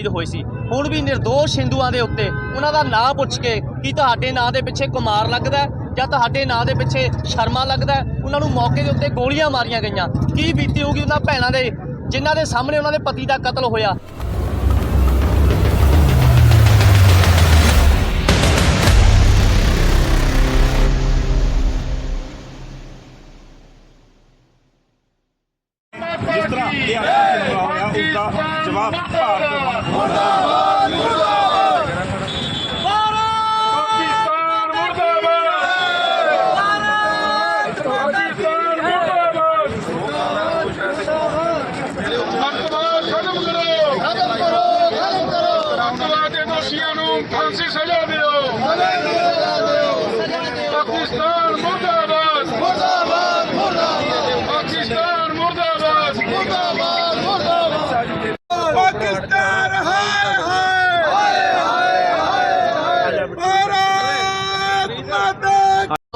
ਸ਼ਹੀਦ ਹੋਏ ਸੀ। ਹੁਣ ਵੀ નિર્ਦੋਸ਼ ਹਿੰਦੂਆਂ ਦੇ ਉੱਤੇ ਉਹਨਾਂ ਦਾ ਨਾਂ ਪੁੱਛ ਕੇ ਕੀ ਤੁਹਾਡੇ ਨਾਂ ਦੇ ਪਿੱਛੇ ਕੁਮਾਰ ਲੱਗਦਾ ਜਾਂ ਤੁਹਾਡੇ ਨਾਂ ਦੇ ਪਿੱਛੇ ਸ਼ਰਮਾ ਲੱਗਦਾ ਉਹਨਾਂ ਨੂੰ ਮੌਕੇ ਦੇ ਉੱਤੇ ਗੋਲੀਆਂ ਮਾਰੀਆਂ ਗਈਆਂ। ਕੀ ਬੀਤੀ ਹੋਊਗੀ ਉਹਨਾਂ ਭੈਣਾਂ ਦੇ, ਜਿਨ੍ਹਾਂ ਦੇ ਸਾਹਮਣੇ ਉਹਨਾਂ ਦੇ ਪਤੀ ਦਾ ਕਤਲ ਹੋਇਆ?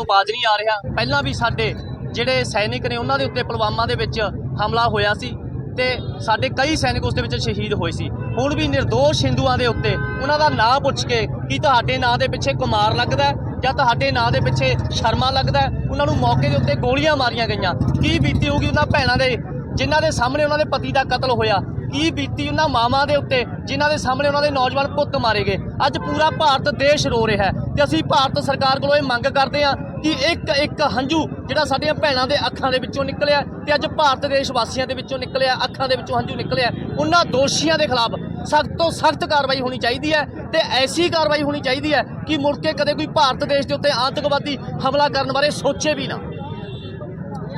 ਤੋਂ ਬਾਜ ਨਹੀਂ ਆ ਰਿਹਾ। ਪਹਿਲਾਂ ਵੀ ਸਾਡੇ ਜਿਹੜੇ ਸੈਨਿਕ ਨੇ, ਉਹਨਾਂ ਦੇ ਉੱਤੇ ਪੁਲਵਾਮਾ ਦੇ ਵਿੱਚ ਹਮਲਾ ਹੋਇਆ ਸੀ ਤੇ ਸਾਡੇ ਕਈ ਸੈਨਿਕ ਉਸ ਦੇ ਵਿੱਚ ਸ਼ਹੀਦ ਹੋਏ ਸੀ। ਹੁਣ ਵੀ નિર્ਦੋਸ਼ ਹਿੰਦੂਆਂ ਦੇ ਉੱਤੇ ਉਹਨਾਂ ਦਾ ਨਾਂ ਪੁੱਛ ਕੇ ਕਿ ਤੁਹਾਡੇ ਨਾਂ ਦੇ ਪਿੱਛੇ ਕੁਮਾਰ ਲੱਗਦਾ ਜਾਂ ਤੁਹਾਡੇ ਨਾਂ ਦੇ ਪਿੱਛੇ ਸ਼ਰਮਾ ਲੱਗਦਾ ਉਹਨਾਂ ਨੂੰ ਮੌਕੇ ਦੇ ਉੱਤੇ ਗੋਲੀਆਂ ਮਾਰੀਆਂ ਗਈਆਂ। ਕੀ ਬੀਤੀ ਹੋਊਗੀ ਉਹਨਾਂ ਭੈਣਾਂ ਦੇ, ਜਿਨ੍ਹਾਂ ਦੇ ਸਾਹਮਣੇ ਉਹਨਾਂ ਦੇ ਪਤੀ ਦਾ ਕਤਲ ਹੋਇਆ? ਕੀ ਬੀਤੀ ਉਹਨਾਂ ਮਾਵਾਂ ਦੇ ਉੱਤੇ, ਜਿਨ੍ਹਾਂ ਦੇ ਸਾਹਮਣੇ ਉਹਨਾਂ ਦੇ ਨੌਜਵਾਨ ਪੁੱਤ ਮਾਰੇ ਗਏ? ਅੱਜ ਪੂਰਾ ਭਾਰਤ ਦੇਸ਼ ਰੋ ਰਿਹਾ ਹੈ। ਤੇ ਅਸੀਂ ਭਾਰਤ ਸਰਕਾਰ ਕੋਲੋਂ ਇਹ ਮੰਗ ਕਰਦੇ ਹਾਂ ਕਿ ਇੱਕ ਇੱਕ ਹੰਝੂ ਜਿਹੜਾ ਸਾਡੀਆਂ ਭੈਣਾਂ ਦੇ ਅੱਖਾਂ ਦੇ ਵਿੱਚੋਂ ਨਿਕਲਿਆ ਤੇ ਅੱਜ ਭਾਰਤ ਦੇਸ਼ ਵਾਸੀਆਂ ਦੇ ਵਿੱਚੋਂ ਨਿਕਲਿਆ, ਅੱਖਾਂ ਦੇ ਵਿੱਚੋਂ ਹੰਝੂ ਨਿਕਲਿਆ, ਉਹਨਾਂ ਦੋਸ਼ੀਆਂ ਦੇ ਖਿਲਾਫ ਸਖਤ ਤੋਂ ਸਖਤ ਕਾਰਵਾਈ ਹੋਣੀ ਚਾਹੀਦੀ ਹੈ ਤੇ ਐਸੀ ਕਾਰਵਾਈ ਹੋਣੀ ਚਾਹੀਦੀ ਹੈ ਕਿ ਮੁੜ ਕੇ ਕਦੇ ਕੋਈ ਭਾਰਤ ਦੇਸ਼ ਦੇ ਉੱਤੇ ਆਤੰਕਵਾਦੀ ਹਮਲਾ ਕਰਨ ਬਾਰੇ ਸੋਚੇ ਵੀ ਨਾ।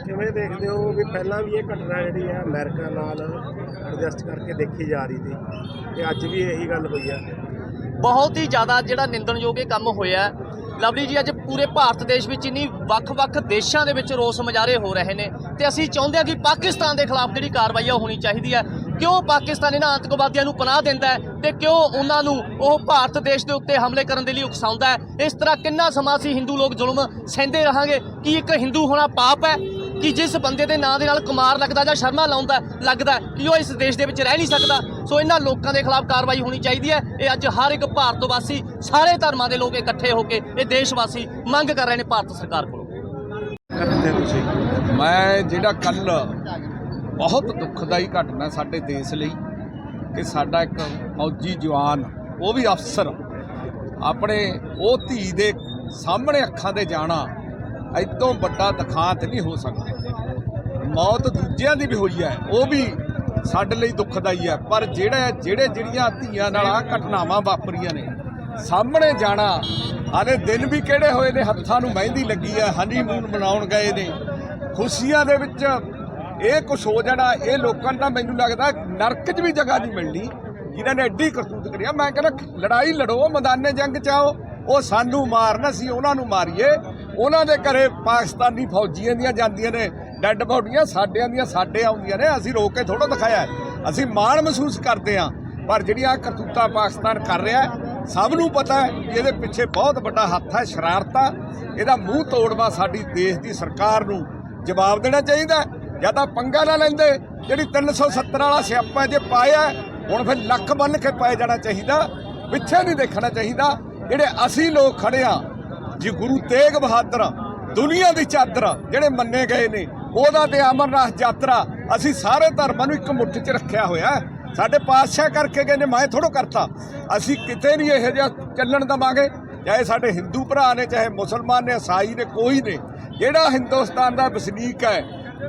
ਕਿਵੇਂ ਦੇਖਦੇ ਹੋ ਵੀ ਪਹਿਲਾਂ ਵੀ ਇਹ ਘਟਨਾ ਜਿਹੜੀ ਹੈ ਅਮਰੀਕਾ ਨਾਲ ਐਡਜਸਟ ਕਰਕੇ ਦੇਖੀ ਜਾ ਰਹੀ ਸੀ ਤੇ ਅੱਜ ਵੀ ਇਹੀ ਗੱਲ ਹੋਈ ਹੈ ਬਹੁਤ ਹੀ ਜ਼ਿਆਦਾ ਜਿਹੜਾ ਨਿੰਦਣਯੋਗ ਇਹ ਕੰਮ ਹੋਇਆ ਲਵਲੀ ਜੀ, ਅੱਜ ਪੂਰੇ ਭਾਰਤ ਦੇਸ਼ ਵਿੱਚ ਇੰਨੀ ਵੱਖ-ਵੱਖ ਦੇਸ਼ਾਂ ਦੇ ਵਿੱਚ ਰੋਸ ਮੁਜ਼ਾਹਰੇ ਹੋ ਰਹੇ ਨੇ ਤੇ ਅਸੀਂ ਚਾਹੁੰਦੇ ਹਾਂ ਕਿ ਪਾਕਿਸਤਾਨ ਦੇ ਖਿਲਾਫ ਜਿਹੜੀ ਕਾਰਵਾਈ ਆ ਉਹ ਹੋਣੀ ਚਾਹੀਦੀ ਹੈ। ਕਿਉਂ ਪਾਕਿਸਤਾਨ ਇਹਨਾਂ ਆਤੰਕਵਾਦੀਆਂ ਨੂੰ ਪਨਾਹ ਦਿੰਦਾ ਹੈ ਤੇ ਕਿਉਂ ਉਹਨਾਂ ਨੂੰ ਉਹ ਭਾਰਤ ਦੇਸ਼ ਦੇ ਉੱਤੇ ਹਮਲੇ ਕਰਨ ਦੇ ਲਈ ਉਕਸਾਉਂਦਾ ਹੈ? ਇਸ ਤਰ੍ਹਾਂ ਕਿੰਨਾ ਸਮਾਂ ਅਸੀਂ ਹਿੰਦੂ ਲੋਕ ਜ਼ੁਲਮ ਸਹਿੰਦੇ ਰਹਾਂਗੇ? ਕੀ ਇੱਕ ਹਿੰਦੂ ਹੋਣਾ ਪਾਪ ਹੈ? ਕਿ ਜਿਸ ਬੰਦੇ ਦੇ ਨਾਂ ਦੇ ਨਾਲ ਕੁਮਾਰ ਲੱਗਦਾ ਜਾਂ ਸ਼ਰਮਾ ਲਾਉਂਦਾ, ਲੱਗਦਾ ਕਿ ਉਹ ਇਸ ਦੇਸ਼ ਦੇ ਵਿੱਚ ਰਹਿ ਨਹੀਂ ਸਕਦਾ? ਸੋ ਇਹਨਾਂ ਲੋਕਾਂ ਦੇ ਖਿਲਾਫ ਕਾਰਵਾਈ ਹੋਣੀ ਚਾਹੀਦੀ ਹੈ। ਇਹ ਅੱਜ ਹਰ ਇੱਕ ਭਾਰਤ ਵਾਸੀ, ਸਾਰੇ ਧਰਮਾਂ ਦੇ ਲੋਕ ਇਕੱਠੇ ਹੋ ਕੇ ਇਹ ਦੇਸ਼ ਵਾਸੀ ਮੰਗ ਕਰ ਰਹੇ ਨੇ ਭਾਰਤ ਸਰਕਾਰ ਕੋਲੋਂ। ਤੁਸੀਂ? ਮੈਂ ਜਿਹੜਾ ਕੱਲ ਬਹੁਤ ਦੁਖਦਾਈ ਘਟਨਾ ਸਾਡੇ ਦੇਸ਼ ਲਈ ਕਿ ਸਾਡਾ ਇੱਕ ਫੌਜੀ ਜਵਾਨ, ਉਹ ਵੀ ਅਫਸਰ, ਆਪਣੇ ਉਹ ਧੀ ਦੇ ਸਾਹਮਣੇ ਅੱਖਾਂ ਦੇ ਜਾਣਾ ਇਦੋਂ ਵੱਡਾ ਦਿਖਾਂਤ ਨਹੀਂ ਹੋ ਸਕਦਾ। ਮੌਤ ਦੂਜਿਆਂ ਦੀ ਵੀ ਹੋਈ ਹੈ, ਉਹ ਵੀ ਸਾਡੇ ਲਈ ਦੁੱਖਦਾਈ ਹੈ। ਪਰ ਜਿਹੜਾ ਜਿਹੜੇ ਜਿਹੜੀਆਂ ਧੀਆਂ ਨਾਲ ਆ ਘਟਨਾਵਾਂ ਵਾਪਰੀਆਂ ਨੇ, ਸਾਹਮਣੇ ਜਾਣਾ ਹਾਲੇ ਦਿਨ ਵੀ ਕਿਹੜੇ ਹੋਏ ਨੇ, ਹੱਥਾਂ ਨੂੰ ਮਹਿੰਦੀ ਲੱਗੀ ਹੈ ਹਨੀਮੂਨ ਮਨਾਉਣ ਗਏ ਨੇ। ਖੁਸ਼ੀਆਂ ਦੇ ਵਿੱਚ ਇਹ ਕੁਝ ਹੋ ਜਾਣਾ, ਇਹ ਲੋਕਾਂ ਦਾ ਮੈਨੂੰ ਲੱਗਦਾ ਨਰਕ 'ਚ ਵੀ ਜਗ੍ਹਾ ਨਹੀਂ ਮਿਲਣੀ। ਜਿਨ੍ਹਾਂ ਨੇ ਐਡੀ ਕਰਤੂਤ ਕਰਿਆ, ਮੈਂ ਕਹਿੰਦਾ ਲੜਾਈ ਲੜੋ, ਮੈਦਾਨੇ ਜੰਗ 'ਚ ਆਓ, ਉਹ ਸਾਨੂੰ ਮਾਰਨ ਅਸੀਂ ਉਹਨਾਂ ਨੂੰ ਮਾਰੀਏ। ਉਹਨਾਂ ਦੇ ਘਰੇ ਪਾਕਿਸਤਾਨੀ ਫੌਜੀਆਂ ਦੀਆਂ ਜਾਂਦੀਆਂ ਨੇ। ਡੈੱਡ ਬੋਡੀਆਂ ਸਾਡਿਆਂ ਦੀਆਂ ਸਾਡੇ ਆਉਂਦੀਆਂ ਨੇ, ਅਸੀਂ ਰੋਕ ਕੇ ਥੋੜਾ ਦਿਖਾਇਆ ਅਸੀਂ ਮਾਣ ਮਹਿਸੂਸ ਕਰਦੇ ਹਾਂ, ਪਰ ਜਿਹੜੀਆਂ ਕਰਤੂਤਾਂ ਪਾਕਿਸਤਾਨ ਕਰ ਰਿਹਾ ਸਭ ਨੂੰ ਪਤਾ ਹੈ ਕਿ ਇਹਦੇ ਪਿੱਛੇ ਬਹੁਤ ਵੱਡਾ ਹੱਥ ਹੈ, ਸ਼ਰਾਰਤਾਂ। ਇਹਦਾ ਮੂੰਹ ਤੋੜਵਾ ਸਾਡੀ ਦੇਸ਼ ਦੀ ਸਰਕਾਰ ਨੂੰ ਜਵਾਬ ਦੇਣਾ ਚਾਹੀਦਾ ਜਾਂ ਤਾਂ ਪੰਗਾ ਨਾ ਲੈਂਦੇ, ਜਿਹੜੀ 370 ਵਾਲਾ ਸਿਆਪਾ ਜੇ ਪਾਇਆ ਹੁਣ ਫਿਰ ਲੱਖ ਬੰਨ ਕੇ ਪਾਏ ਜਾਣਾ ਚਾਹੀਦਾ, ਪਿੱਛੇ ਨਹੀਂ ਦੇਖਣਾ ਚਾਹੀਦਾ। ਜਿਹੜੇ ਅਸੀਂ ਲੋਕ ਖੜੇ ਆ ਜੀ ਗੁਰੂ ਤੇਗ ਬਹਾਦਰ, ਦੁਨੀਆ ਦੀ ਚਾਦਰ, ਜਿਹੜੇ ਮੰਨੇ ਗਏ ਨੇ ਉਹਦਾ ਤੇ ਅਮਰਨਾਥ ਯਾਤਰਾ ਅਸੀਂ ਸਾਰੇ ਧਰਮਾਂ ਨੂੰ ਇੱਕ ਮੁੱਠ 'ਚ ਰੱਖਿਆ ਹੋਇਆ। ਸਾਡੇ ਪਾਤਸ਼ਾਹ ਕਰਕੇ ਗਏ ਨੇ ਮੈਂ ਥੋੜੋ ਕਰਤਾ। ਅਸੀਂ ਕਿਤੇ ਨਹੀਂ ਇਹੋ ਜਿਹਾ ਚੱਲਣ ਦਵਾਂਗੇ ਚਾਹੇ ਸਾਡੇ ਹਿੰਦੂ ਭਰਾ ਨੇ ਚਾਹੇ ਮੁਸਲਮਾਨ ਨੇ ਈਸਾਈ ਨੇ ਕੋਈ ਨੇ। ਜਿਹੜਾ ਹਿੰਦੁਸਤਾਨ ਦਾ ਵਸਨੀਕ ਹੈ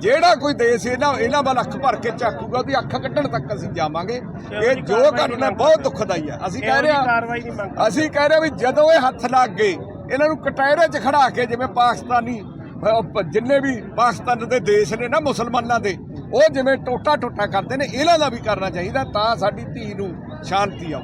ਜਿਹੜਾ ਕੋਈ ਦੇਸ਼ ਇਹਨਾਂ ਇਹਨਾਂ ਵੱਲ ਅੱਖ ਭਰ ਕੇ ਝਾਕੂਗਾ ਉਹਦੀ ਅੱਖ ਕੱਢਣ ਤੱਕ ਅਸੀਂ ਜਾਵਾਂਗੇ। ਇਹ ਜੋ ਘਟਨਾ ਬਹੁਤ ਦੁਖਦਾਈ ਹੈ। ਅਸੀਂ ਕਹਿ ਰਹੇ ਹਾਂ ਅਸੀਂ ਕਹਿ ਰਹੇ ਵੀ ਜਦੋਂ ਇਹ ਹੱਥ ਲੱਗ ਗਏ ਇਹਨਾਂ ਨੂੰ ਕਟਹਿਰੇ 'ਚ ਖੜਾ ਕੇ ਜਿਵੇਂ ਪਾਕਿਸਤਾਨੀ ਜਿੰਨੇ ਵੀ ਪਾਕਿਸਤਾਨ ਦੇ ਦੇਸ਼ ਨੇ ਨਾ ਮੁਸਲਮਾਨਾਂ ਦੇ, ਉਹ ਜਿਵੇਂ ਟੋਟਾ ਟੋਟਾ ਕਰਦੇ ਨੇ, ਇਹਨਾਂ ਦਾ ਵੀ ਕਰਨਾ ਚਾਹੀਦਾ ਤਾਂ ਸਾਡੀ ਧੀ ਨੂੰ ਸ਼ਾਂਤੀ ਆਊ।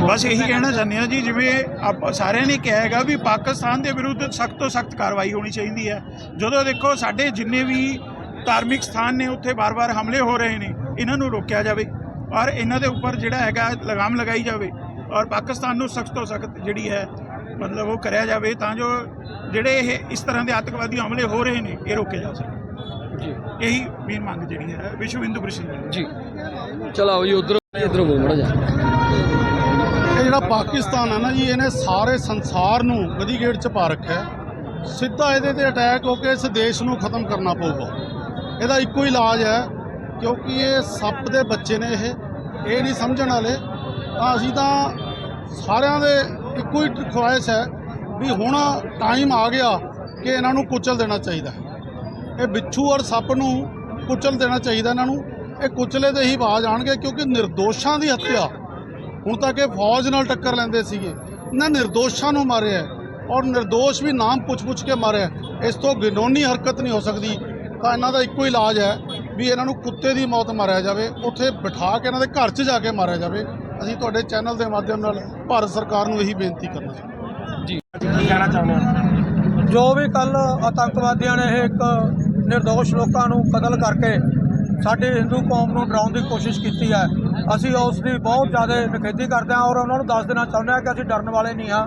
ਬਸ ਇਹੀ ਕਹਿਣਾ ਚਾਹੁੰਦੇ ਹਾਂ ਜੀ, ਜਿਵੇਂ ਆਪਾਂ ਸਾਰਿਆਂ ਨੇ ਕਿਹਾ ਹੈਗਾ ਵੀ ਪਾਕਿਸਤਾਨ ਦੇ ਵਿਰੁੱਧ ਸਖਤ ਤੋਂ ਸਖਤ ਕਾਰਵਾਈ ਹੋਣੀ ਚਾਹੀਦੀ ਹੈ। ਜਦੋਂ ਦੇਖੋ ਸਾਡੇ ਜਿੰਨੇ ਵੀ ਧਾਰਮਿਕ ਸਥਾਨ ਨੇ, ਉੱਥੇ ਬਾਰ-ਬਾਰ ਹਮਲੇ ਹੋ ਰਹੇ ਨੇ, ਇਹਨਾਂ ਨੂੰ ਰੋਕਿਆ ਜਾਵੇ। ਔਰ ਇਹਨਾਂ ਦੇ ਉੱਪਰ ਜਿਹੜਾ ਹੈਗਾ ਲਗਾਮ ਲਗਾਈ ਜਾਵੇ। ਔਰ ਪਾਕਿਸਤਾਨ ਨੂੰ ਸਖਤ ਤੋਂ ਸਖਤ ਜਿਹੜੀ ਹੈ ਮਤਲਬ ਉਹ ਕਰਿਆ ਜਾਵੇ ਤਾਂ ਜੋ ਜਿਹੜੇ ਇਹ ਇਸ ਤਰ੍ਹਾਂ ਦੇ ਆਤੰਕਵਾਦੀ ਹਮਲੇ ਹੋ ਰਹੇ ਨੇ ਇਹ ਰੋਕੇ ਜਾ ਸਕਣ ਜੀ। ਇਹੀ ਮੇਨ ਮੰਗ ਜਿਹੜੀ ਹੈ ਵਿਸ਼ਵ ਹਿੰਦੂ ਪ੍ਰੀਸ਼ਦ ਜੀ। ਚਲੋ ਜੀ ਉਧਰ ਇਧਰੋਂ ਮੋੜ ਜਾ ਇਹ ਜਿਹੜਾ ਪਾਕਿਸਤਾਨ ਹੈ ਨਾ ਜੀ ਇਹਨੇ ਸਾਰੇ ਸੰਸਾਰ ਨੂੰ ਗਦੀ ਗੇਟ 'ਚ ਪਾ ਰੱਖਿਆ ਹੈ। ਸਿੱਧਾ ਇਹਦੇ ਤੇ ਅਟੈਕ ਹੋ ਕੇ ਇਸ ਦੇਸ਼ ਨੂੰ ਖਤਮ ਕਰਨਾ ਪਊਗਾ। ਇਹਦਾ ਇੱਕੋ ਹੀ ਇਲਾਜ ਹੈ ਕਿਉਂਕਿ ਇਹ ਸੱਪ ਦੇ ਬੱਚੇ ਨੇ ਇਹ। ਇਹ ਨਹੀਂ ਸਮਝਣ ਵਾਲੇ। ਤਾਂ ਅਸੀਂ ਤਾਂ ਸਾਰਿਆਂ ਦੇ ਇੱਕੋ ਹੀ ਖੁਆਇਸ਼ ਹੈ ਵੀ ਹੁਣ ਟਾਈਮ ਆ ਗਿਆ ਕਿ ਇਹਨਾਂ ਨੂੰ ਕੁਚਲ ਦੇਣਾ ਚਾਹੀਦਾ ਇਹ ਬਿੱਛੂ ਔਰ ਸੱਪ ਨੂੰ ਕੁਚਲ ਦੇਣਾ ਚਾਹੀਦਾ ਇਹਨਾਂ ਨੂੰ। ਇਹ ਕੁਚਲੇ ਦੇ ਹੀ ਬਾਜ ਆਣਗੇ ਕਿਉਂਕਿ ਨਿਰਦੋਸ਼ਾਂ ਦੀ ਹੱਤਿਆ। ਹੁਣ ਤੱਕ ਇਹ ਫੌਜ ਨਾਲ ਟੱਕਰ ਲੈਂਦੇ ਸੀਗੇ। ਨਾ ਨਿਰਦੋਸ਼ਾਂ ਨੂੰ ਮਾਰਿਆ ਔਰ ਨਿਰਦੋਸ਼ ਵੀ ਨਾਮ ਪੁੱਛ-ਪੁੱਛ ਕੇ ਮਾਰਿਆ ਇਸ ਤੋਂ ਗਿਨੋਨੀ ਹਰਕਤ ਨਹੀਂ ਹੋ ਸਕਦੀ। ਤਾਂ ਇਹਨਾਂ ਦਾ ਇੱਕੋ ਇਲਾਜ ਹੈ ਵੀ ਇਹਨਾਂ ਨੂੰ ਕੁੱਤੇ ਦੀ ਮੌਤ ਮਾਰਿਆ ਜਾਵੇ, ਉੱਥੇ ਬਿਠਾ ਕੇ ਇਹਨਾਂ ਦੇ ਘਰ 'ਚ ਜਾ ਕੇ ਮਾਰਿਆ ਜਾਵੇ। ਅਸੀਂ ਤੁਹਾਡੇ ਚੈਨਲ ਦੇ ਮਾਧਿਅਮ ਨਾਲ ਭਾਰਤ ਸਰਕਾਰ ਨੂੰ ਇਹੀ ਬੇਨਤੀ ਕਰਨਾ ਚਾਹੁੰਦੇ ਜੀ। ਕੀ ਕਹਿਣਾ ਚਾਹੁੰਦੇ ਹਾਂ? ਜੋ ਵੀ ਕੱਲ ਆਤੰਕਵਾਦੀਆਂ ਨੇ ਇਹ ਇੱਕ ਨਿਰਦੋਸ਼ ਲੋਕਾਂ ਨੂੰ ਕਤਲ ਕਰਕੇ ਸਾਡੇ ਹਿੰਦੂ ਕੌਮ ਨੂੰ ਡਰਾਉਣ ਦੀ ਕੋਸ਼ਿਸ਼ ਕੀਤੀ ਹੈ ਅਸੀਂ ਉਸ ਦੀ ਬਹੁਤ ਜ਼ਿਆਦਾ ਨਿਖੇਧੀ ਕਰਦੇ ਹਾਂ ਔਰ ਉਹਨਾਂ ਨੂੰ ਦੱਸ ਦੇਣਾ ਚਾਹੁੰਦੇ ਹਾਂ ਕਿ ਅਸੀਂ ਡਰਨ ਵਾਲੇ ਨਹੀਂ ਹਾਂ।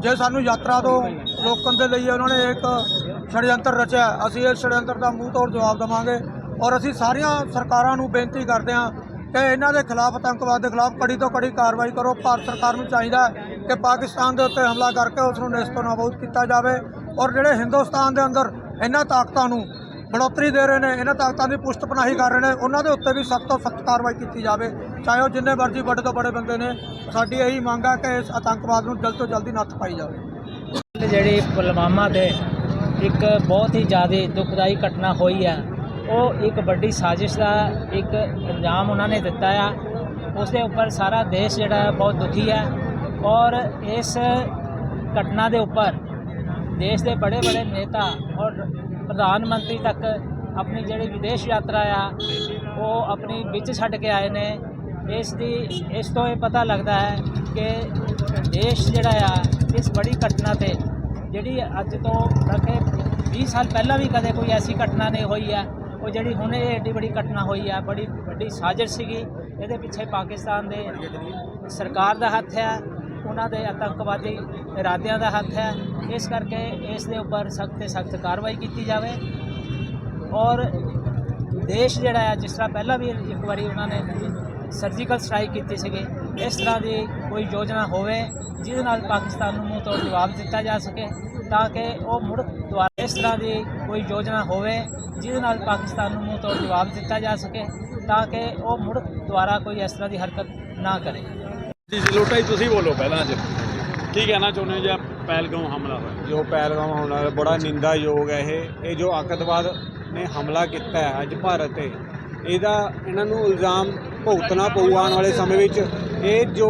ਜੇ ਸਾਨੂੰ ਯਾਤਰਾ ਤੋਂ ਰੋਕਣ ਦੇ ਲਈ ਉਹਨਾਂ ਨੇ ਇੱਕ ਛੜਯੰਤਰ ਰਚਿਆ ਅਸੀਂ ਇਸ ਛੜਯੰਤਰ ਦਾ ਮੂੰਹ ਤੋੜ ਜਵਾਬ ਦੇਵਾਂਗੇ ਔਰ ਅਸੀਂ ਸਾਰੀਆਂ ਸਰਕਾਰਾਂ ਨੂੰ ਬੇਨਤੀ ਕਰਦੇ ਹਾਂ ਕਿ ਇਹਨਾਂ ਦੇ ਖਿਲਾਫ ਆਤੰਕਵਾਦ ਦੇ ਖਿਲਾਫ ਕੜੀ ਤੋਂ ਕੜੀ ਕਾਰਵਾਈ ਕਰੋ। ਭਾਰਤ ਸਰਕਾਰ ਨੂੰ ਚਾਹੀਦਾ ਕਿ ਪਾਕਿਸਤਾਨ ਦੇ ਉੱਤੇ ਹਮਲਾ ਕਰਕੇ ਉਸ ਨੂੰ ਨੇਸਤੋ ਨਾਬੂਦ ਕੀਤਾ ਜਾਵੇ ਔਰ ਜਿਹੜੇ ਹਿੰਦੁਸਤਾਨ ਦੇ ਅੰਦਰ ਇਹਨਾਂ ਤਾਕਤਾਂ ਨੂੰ ਬੜੋਤਰੀ ਦੇ ਰਹੇ ਨੇ, ਇਹਨਾਂ ਤਾਕਤਾਂ ਦੀ ਪੁਸ਼ਤ ਪਨਾਹੀ ਕਰ ਰਹੇ ਨੇ, ਉਹਨਾਂ ਦੇ ਉੱਤੇ ਵੀ ਸਖਤ ਤੋਂ ਸਖਤ ਕਾਰਵਾਈ ਕੀਤੀ ਜਾਵੇ। ਚਾਹੇ ਉਹ ਜਿੰਨੇ ਮਰਜ਼ੀ ਵੱਡੇ ਤੋਂ ਵੱਡੇ ਬੰਦੇ ਨੇ, ਸਾਡੀ ਇਹੀ ਮੰਗ ਹੈ ਕਿ ਇਸ ਆਤੰਕਵਾਦ ਨੂੰ ਜਲਦ ਤੋਂ ਜਲਦੀ ਨੱਥ ਪਾਈ ਜਾਵੇ। ਜਿਹੜੀ ਪੁਲਵਾਮਾ ਦੇ ਇੱਕ ਬਹੁਤ ਹੀ ਜ਼ਿਆਦਾ ਦੁਖਦਾਈ ਘਟਨਾ ਹੋਈ ਹੈ ਉਹ ਇੱਕ ਵੱਡੀ ਸਾਜ਼ਿਸ਼ ਦਾ ਇੱਕ ਅੰਜਾਮ ਉਹਨਾਂ ਨੇ ਦਿੱਤਾ ਆ। ਉਸ ਦੇ ਉੱਪਰ ਸਾਰਾ ਦੇਸ਼ ਜਿਹੜਾ ਬਹੁਤ ਦੁਖੀ ਹੈ ਔਰ ਇਸ ਘਟਨਾ ਦੇ ਉੱਪਰ ਦੇਸ਼ ਦੇ ਬੜੇ ਬੜੇ ਨੇਤਾ ਔਰ ਪ੍ਰਧਾਨ ਮੰਤਰੀ ਤੱਕ ਆਪਣੀ ਜਿਹੜੀ ਵਿਦੇਸ਼ ਯਾਤਰਾ ਆ, ਉਹ ਆਪਣੀ ਵਿੱਚ ਛੱਡ ਕੇ ਆਏ ਨੇ। ਇਸ ਦੀ, ਇਸ ਤੋਂ ਇਹ ਪਤਾ ਲੱਗਦਾ ਹੈ ਕਿ ਦੇਸ਼ ਜਿਹੜਾ ਆ, ਇਸ ਬੜੀ ਘਟਨਾ ਤੇ ਜਿਹੜੀ ਅੱਜ ਤੋਂ ਲਗੇ 20 ਸਾਲ ਪਹਿਲਾਂ ਵੀ ਕਦੇ ਕੋਈ ਐਸੀ ਘਟਨਾ ਨਹੀਂ ਹੋਈ ਹੈ ਉਹ ਜਿਹੜੀ ਹੁਣ ਇਹ ਏਡੀ ਬੜੀ ਘਟਨਾ ਹੋਈ ਹੈ ਬੜੀ ਵੱਡੀ ਸਾਜ਼ਿਸ਼ ਸੀਗੀ। ਇਹਦੇ ਪਿੱਛੇ ਪਾਕਿਸਤਾਨ ਦੇ ਸਰਕਾਰ ਦਾ ਹੱਥ ਹੈ, ਉਹਨਾਂ ਦੇ ਆਤੰਕਵਾਦੀ ਇਰਾਦਿਆਂ ਦਾ ਹੱਥ ਹੈ। ਇਸ ਕਰਕੇ ਇਸ ਦੇ ਉੱਪਰ ਸਖਤ ਤੇ ਸਖਤ ਕਾਰਵਾਈ ਕੀਤੀ ਜਾਵੇ। ਔਰ ਦੇਸ਼ ਜਿਹੜਾ ਹੈ ਜਿਸ ਤਰ੍ਹਾਂ ਪਹਿਲਾਂ ਵੀ ਇੱਕ ਵਾਰੀ ਉਹਨਾਂ ਨੇ ਸਰਜੀਕਲ ਸਟ੍ਰਾਈਕ ਕੀਤੀ ਸੀਗੀ, ਇਸ ਤਰ੍ਹਾਂ ਦੀ ਕੋਈ ਯੋਜਨਾ ਹੋਵੇ, ਜਿਹਦੇ ਨਾਲ ਪਾਕਿਸਤਾਨ ਨੂੰ ਮੂੰਹ ਤੋੜ ਜਵਾਬ ਦਿੱਤਾ ਜਾ ਸਕੇ। ਤਾਂ ਕਿ ਉਹ ਮੁੜ ਦੁਬਾਰਾ ਇਸ ਤਰ੍ਹਾਂ ਦੀ ਕੋਈ ਯੋਜਨਾ ਹੋਵੇ ਜਿਹਦੇ ਨਾਲ ਪਾਕਿਸਤਾਨ ਨੂੰ ਮੂੰਹ ਤੋੜ ਜਵਾਬ ਦਿੱਤਾ ਜਾ ਸਕੇ ਤਾਂ ਕਿ ਉਹ ਮੁੜ ਦੁਬਾਰਾ ਕੋਈ ਇਸ ਤਰ੍ਹਾਂ ਦੀ ਹਰਕਤ ਨਾ ਕਰੇ। ਜੀ ਲੋਟਾ ਹੀ ਤੁਸੀਂ ਬੋਲੋ ਪਹਿਲਾਂ ਅੱਜ। ਕੀ ਕਹਿਣਾ ਚਾਹੁੰਦੇ ਹੋ ਜੀ ਪਹਿਲਗਾਮ ਹਮਲਾ ਹੋਇਆ? ਜੋ ਪਹਿਲਗਾਮ ਹਮਲਾ ਹੋਇਆ, ਬੜਾ ਨਿੰਦਾਯੋਗ ਹੈ ਇਹ। ਇਹ ਜੋ ਆਤੰਕਵਾਦ ਨੇ ਹਮਲਾ ਕੀਤਾ ਹੈ ਅੱਜ ਭਾਰਤ ਤੇ ਇਹਦਾ ਇਹਨਾਂ ਨੂੰ ਇਲਜ਼ਾਮ ਭੁਗਤਣਾ ਪਊ ਆਉਣ ਵਾਲੇ ਸਮੇਂ ਵਿੱਚ। ਇਹ ਜੋ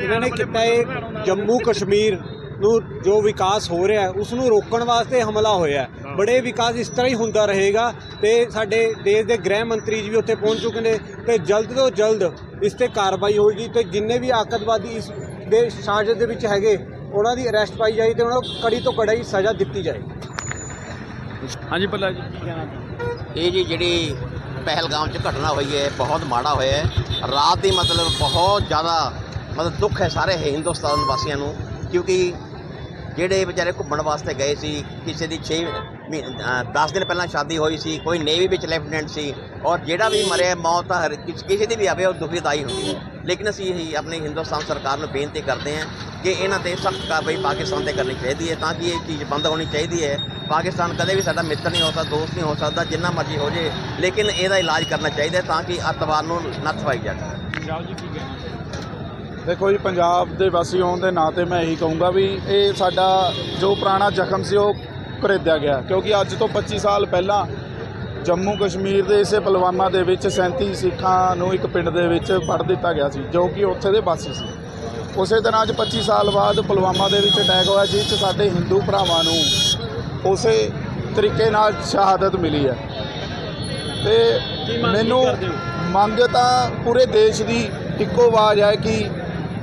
ਇਹਨਾਂ ਨੇ ਕੀਤਾ ਇਹ ਜੰਮੂ ਕਸ਼ਮੀਰ ਨੂੰ ਜੋ ਵਿਕਾਸ ਹੋ ਰਿਹਾ ਹੈ, ਉਸ ਨੂੰ ਰੋਕਣ ਵਾਸਤੇ ਹਮਲਾ ਹੋਇਆ ਹੈ। ਬੜੇ ਵਿਕਾਸ ਇਸ ਤਰ੍ਹਾਂ ਹੀ ਹੁੰਦਾ ਰਹੇਗਾ ਤੇ ਸਾਡੇ ਦੇਸ਼ ਦੇ ਗ੍ਰਹਿ ਮੰਤਰੀ ਜੀ ਵੀ ਉੱਥੇ ਪਹੁੰਚ ਚੁੱਕੇ ਨੇ ਤੇ ਜਲਦ ਤੋਂ ਜਲਦ ਇਸ ਤੇ ਕਾਰਵਾਈ ਹੋਏਗੀ ਤੇ ਜਿੰਨੇ ਵੀ ਆਤੰਕਵਾਦੀ ਇਸ ਦੇ ਸਾਜ਼ਿਸ਼ ਦੇ ਵਿੱਚ ਹੈਗੇ ਉਹਨਾਂ ਦੀ ਅਰੈਸਟ ਪਾਈ ਜਾਏ ਤੇ ਉਹਨਾਂ ਨੂੰ ਕੜੀ ਤੋਂ ਕੜਾਈ ਸਜ਼ਾ ਦਿੱਤੀ ਜਾਏ। ਹਾਂਜੀ ਪੱਲਾ ਜੀ। ਇਹ ਜੀ ਜਿਹੜੀ ਪਹਿਲਗਾਮ 'ਚ ਘਟਨਾ ਹੋਈ ਹੈ ਬਹੁਤ ਮਾੜਾ ਹੋਇਆ ਹੈ। ਰਾਤ ਦੀ ਮਤਲਬ ਬਹੁਤ ਜ਼ਿਆਦਾ ਮਤਲਬ ਦੁੱਖ ਹੈ ਸਾਰੇ ਹਿੰਦੁਸਤਾਨ ਵਾਸੀਆਂ ਨੂੰ ਕਿਉਂਕਿ ਜਿਹੜੇ ਵਿਚਾਰੇ ਘੁੰਮਣ ਵਾਸਤੇ ਗਏ ਸੀ, ਕਿਸੇ ਦੀ 6 10 ਦਿਨ ਪਹਿਲਾਂ ਸ਼ਾਦੀ ਹੋਈ ਸੀ, ਕੋਈ ਨੇਵੀ ਵਿੱਚ ਲੈਫਟੀਨੈਂਟ ਸੀ, ਔਰ ਜਿਹੜਾ ਵੀ ਮਰਿਆ, ਮੌਤ ਹਰ ਕਿਸੇ ਦੀ ਵੀ ਆਵੇ, ਉਹ ਦੁਖਦਾਈ ਹੁੰਦੀ ਹੈ। ਲੇਕਿਨ ਅਸੀਂ ਇਹੀ ਆਪਣੀ ਹਿੰਦੁਸਤਾਨ ਸਰਕਾਰ ਨੂੰ ਬੇਨਤੀ ਕਰਦੇ ਹਾਂ ਕਿ ਇਹਨਾਂ ਤੇ ਸਖਤ ਕਾਰਵਾਈ ਪਾਕਿਸਤਾਨ ਤੇ ਕਰਨੀ ਚਾਹੀਦੀ ਹੈ, ਤਾਂ ਕਿ ਇਹ ਚੀਜ਼ ਬੰਦ ਹੋਣੀ ਚਾਹੀਦੀ ਹੈ। ਪਾਕਿਸਤਾਨ ਕਦੇ ਵੀ ਸਾਡਾ ਮਿੱਤਰ ਨਹੀਂ ਹੋ ਸਕਦਾ, ਦੋਸਤ ਨਹੀਂ ਹੋ ਸਕਦਾ, ਜਿੰਨਾ ਮਰਜ਼ੀ ਹੋ ਜੇ ਲੇਕਿਨ ਇਹਦਾ ਇਲਾਜ ਕਰਨਾ ਚਾਹੀਦਾ ਤਾਂ ਕਿ ਅੱਤਵਾਦ ਨੂੰ ਨੱਥ ਪਾਈ ਜਾਵੇ। ਪੰਜਾਬ ਦੇਖੋ ਜੀ ਪੰਜਾਬ ਦੇ ਵਾਸੀ ਹੋਣ ਦੇ ਨਾਤੇ ਮੈਂ ਇਹੀ ਕਹੂੰਗਾ ਵੀ ਇਹ ਸਾਡਾ ਜੋ ਪੁਰਾਣਾ ਜ਼ਖਮ ਸੀ ਉਹ ਘਰੇਦਿਆ ਗਿਆ। ਕਿਉਂਕਿ ਅੱਜ ਤੋਂ 25 ਸਾਲ ਪਹਿਲਾਂ ਜੰਮੂ ਕਸ਼ਮੀਰ ਦੇ ਇਸੇ ਪੁਲਵਾਮਾ ਦੇ ਵਿੱਚ 37 ਸਿੱਖਾਂ ਨੂੰ ਇੱਕ ਪਿੰਡ ਦੇ ਵਿੱਚ ਪੜ ਦਿੱਤਾ ਗਿਆ ਸੀ ਜੋ ਕਿ ਉੱਥੇ ਦੇ ਵਾਸੀ ਸੀ। ਉਸੇ ਤਰ੍ਹਾਂ ਅੱਜ 25 ਸਾਲ ਬਾਅਦ ਪੁਲਵਾਮਾ ਦੇ ਵਿੱਚ ਅਟੈਕ ਹੋਇਆ ਜਿਸ 'ਚ ਸਾਡੇ ਹਿੰਦੂ ਭਰਾਵਾਂ ਨੂੰ ਉਸੇ ਤਰੀਕੇ ਨਾਲ ਸ਼ਹਾਦਤ ਮਿਲੀ ਹੈ। ਤੇ ਮੈਨੂੰ ਮੰਗ ਤਾਂ ਪੂਰੇ ਦੇਸ਼ ਦੀ ਇੱਕੋ ਆਵਾਜ਼ ਹੈ ਕਿ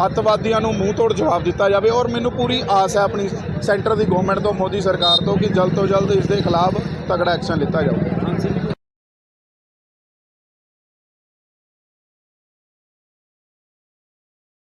ਅੱਤਵਾਦੀਆਂ ਨੂੰ ਮੂੰਹ ਤੋੜ ਜਵਾਬ ਦਿੱਤਾ ਜਾਵੇ ਔਰ ਮੈਨੂੰ ਪੂਰੀ ਆਸ ਹੈ ਆਪਣੀ ਸੈਂਟਰ ਦੀ ਗਵਰਨਮੈਂਟ ਤੋਂ, ਮੋਦੀ ਸਰਕਾਰ ਤੋਂ ਕਿ ਜਲਦ ਤੋਂ ਜਲਦ ਇਸ ਦੇ ਖਿਲਾਫ ਤਗੜਾ ਐਕਸ਼ਨ ਲਿੱਤਾ ਜਾਵੇ